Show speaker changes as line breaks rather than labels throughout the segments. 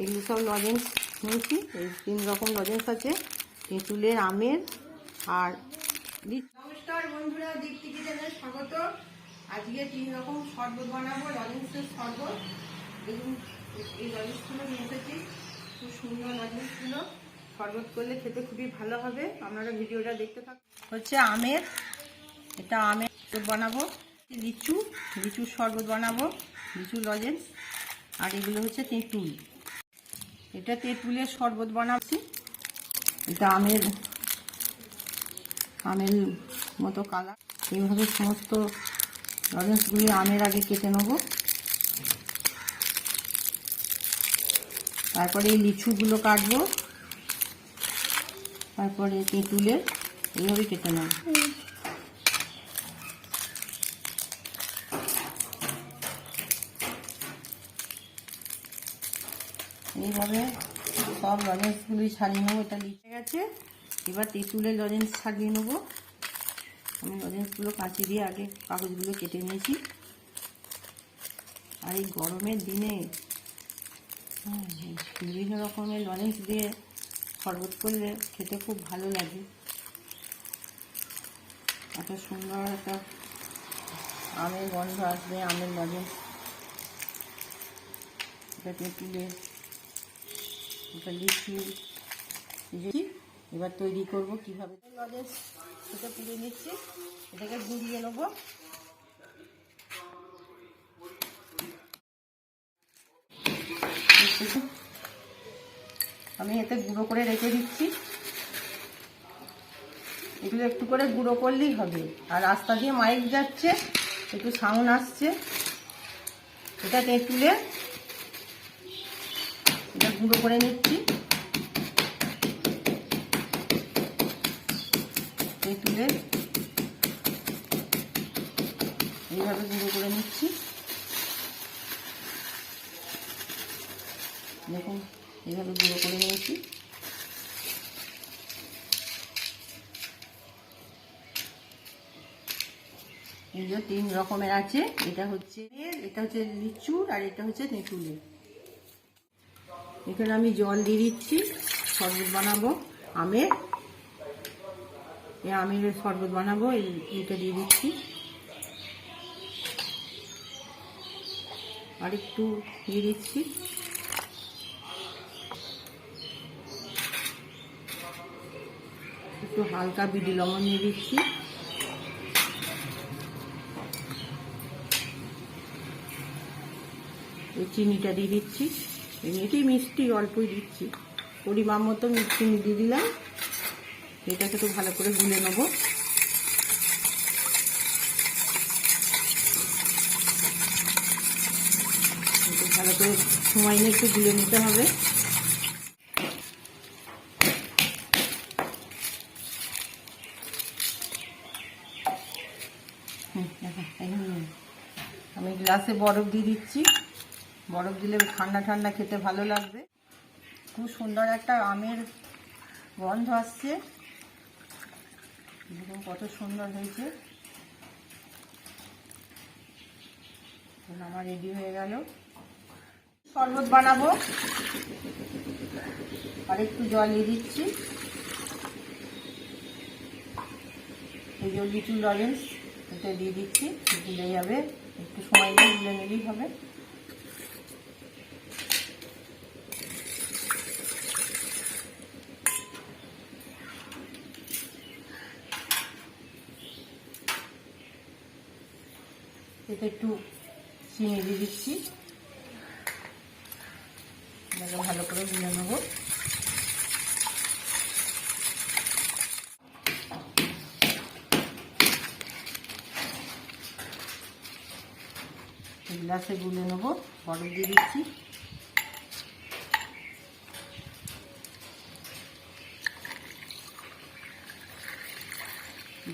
এগুলো সব লজেন্স নিয়েছি। এই তিন রকম লজেন্স আছে। তেঁতুলের আমের আর নমস্কার বন্ধুরা দীপ্তি কিচেনে স্বাগত। আজকে তিন রকম শরবত বানাবো লজেন্সের শরবত। দেখুন, এই লজেন্সগুলো নিয়ে এসেছি। খুব সুন্দর লজেন্সগুলো শরবত করলে খেতে খুবই ভালো হবে। আপনারা ভিডিওটা দেখতে থাকুন। হচ্ছে আমের। এটা আমের বানাবো। লিচু, লিচুর শরবত বানাবো। লিচু লজেন্স আর এগুলো হচ্ছে তেঁতুল। এটা তেঁতুলের শরবত বানাচ্ছি। এটা আমের আমের মতো কালার এইভাবে সমস্ত লজেন্সগুলি আমের আগে কেটে নেব। তারপরে এই লিচুগুলো কাটবো। তারপরে তেঁতুলের, এইভাবে কেটে নেব। এইভাবে সব লজেন্সগুলি ছাড়িয়ে নেব, এটা লিখে গেছে। এবার তেঁতুলের লজেন্স ছাড়িয়ে নেব। আমি লজেন্সগুলো কাঁচি দিয়ে আগে কাগজগুলো কেটে নিয়েছি। আর এই গরমের দিনে বিভিন্ন রকমের লজেন্স দিয়ে শরবত করলে খেতে খুব ভালো লাগে। এত সুন্দর একটা আমের গন্ধ আসবে, আমের লজেন্স এটা তেঁতুলের এবার তৈরি করব কীভাবে। সেটা তুলে নিচ্ছি। এটাকে গুঁড়িয়ে নেব। আমি এতে গুঁড়ো করে রেখে দিচ্ছি। এগুলো একটু করে গুঁড়ো করলেই হবে। আর রাস্তা দিয়ে মাইক যাচ্ছে, একটু সাউন্ড আসছে। এটা তেঁতুলে এটা গুঁড়ো করে নিচ্ছি। তেঁতুলে এইভাবে গুঁড়ো করে নিচ্ছি। দেখুন, এইভাবে গুঁড়ো করে নিয়েছি। এগুলো তিন রকমের আছে, এটা হচ্ছে এটা হচ্ছে লিচুর, আর এটা হচ্ছে তেঁতুলের। এখানে আমি জল দিয়ে দিচ্ছি, শরবত বানাবো, আমের। এই আমের শরবত বানাবো এটা দিয়ে দিচ্ছি। আর একটু দিয়ে দিচ্ছি। একটু হালকা বিডি লবণ দিয়ে দিচ্ছি। এই চিনিটা দিয়ে দিচ্ছি। এমনিতেই মিষ্টি, অল্পই দিচ্ছি। পরিমাণ মতো চিনি দিয়ে দিলাম। এটাকে তো ভালো করে গুলে নেব। ভালো করে সময় নিয়ে একটু গুলে নিতে হবে। আমি গ্লাসে বরফ দিয়ে দিচ্ছি। বরফ দিলে ঠান্ডা ঠান্ডা খেতে ভালো লাগবে। খুব সুন্দর একটা আমের গন্ধ আসছে। দেখুন কত সুন্দর হয়েছে। আমার রেডি হয়ে গেল। শরবত বানাবো। আর একটু জল দিয়ে দিচ্ছি। এই যে লিচু লজেন্স এটা দিয়ে দিচ্ছি। গুলে যাবে একটু সময় নিয়ে গুলে নিলেই হবে। এতে একটু চিনি দিয়ে দিচ্ছি। এটাকে ভালো করে গুলে নেব। গ্লাসে গুলে নেব বরফ দিয়ে দিচ্ছি।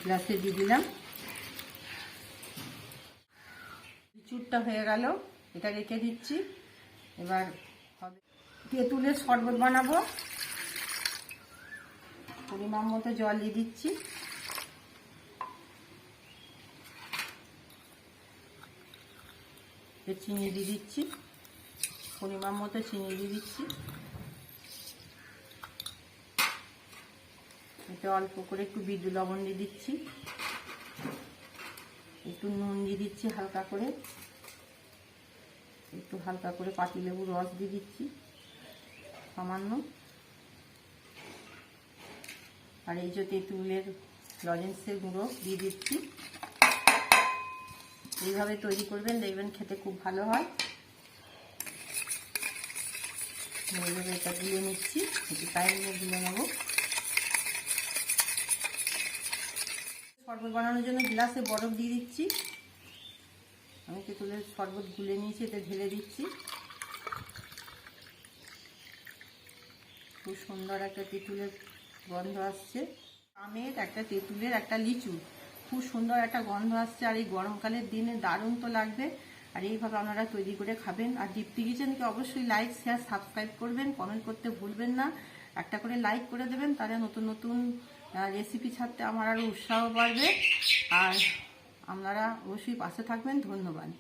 গ্লাসে দিয়ে দিলাম। চুরটা হয়ে গেল, এটা রেখে দিচ্ছি। এবার তেঁতুলের শরবত বানাবো। পরিমাণ মতো জল দিয়ে দিচ্ছি। চিনি দিয়ে দিচ্ছি। পরিমাণ মতো চিনি দিয়ে দিচ্ছি। এতে অল্প করে একটু বিদ্যুৎ লবণ দিয়ে দিচ্ছি। একটু নুন দিয়ে দিচ্ছি হালকা করে। একটু হালকা করে পাতিলেবুর রস দিয়ে দিচ্ছি, সামান্য। আর এই যে তেঁতুলের লজেন্সের গুঁড়ো দিয়ে দিচ্ছি। এইভাবে তৈরি করবেন, দেখবেন খেতে খুব ভালো হয়। এইভাবে এটা গুলে নিচ্ছি একটু টাইম নিয়ে গুলে নেব। শরবত বানানোর জন্য গ্লাসে বরফ দিয়ে দিচ্ছি। আমি তেঁতুলের শরবত গুলে নিয়েছি, এটা ঢেলে দিচ্ছি। খুব সুন্দর একটা তেঁতুলের গন্ধ আসছে। আমের একটা তেঁতুলের একটা লিচু। খুব সুন্দর একটা গন্ধ আসছে, আর এই গরমকালের দিনে দারুণ তো লাগবে। আর এইভাবে আপনারা তৈরি করে খাবেন। আর দীপ্তি কিচেনকে অবশ্যই লাইক শেয়ার সাবস্ক্রাইব করবেন কমেন্ট করতে ভুলবেন না। একটা করে লাইক করে দেবেন, তাহলে নতুন নতুন রেসিপি ছাড়তে আমার আরও উৎসাহ বাড়বে। আর আপনারা অবশ্যই পাশে থাকবেন ধন্যবাদ।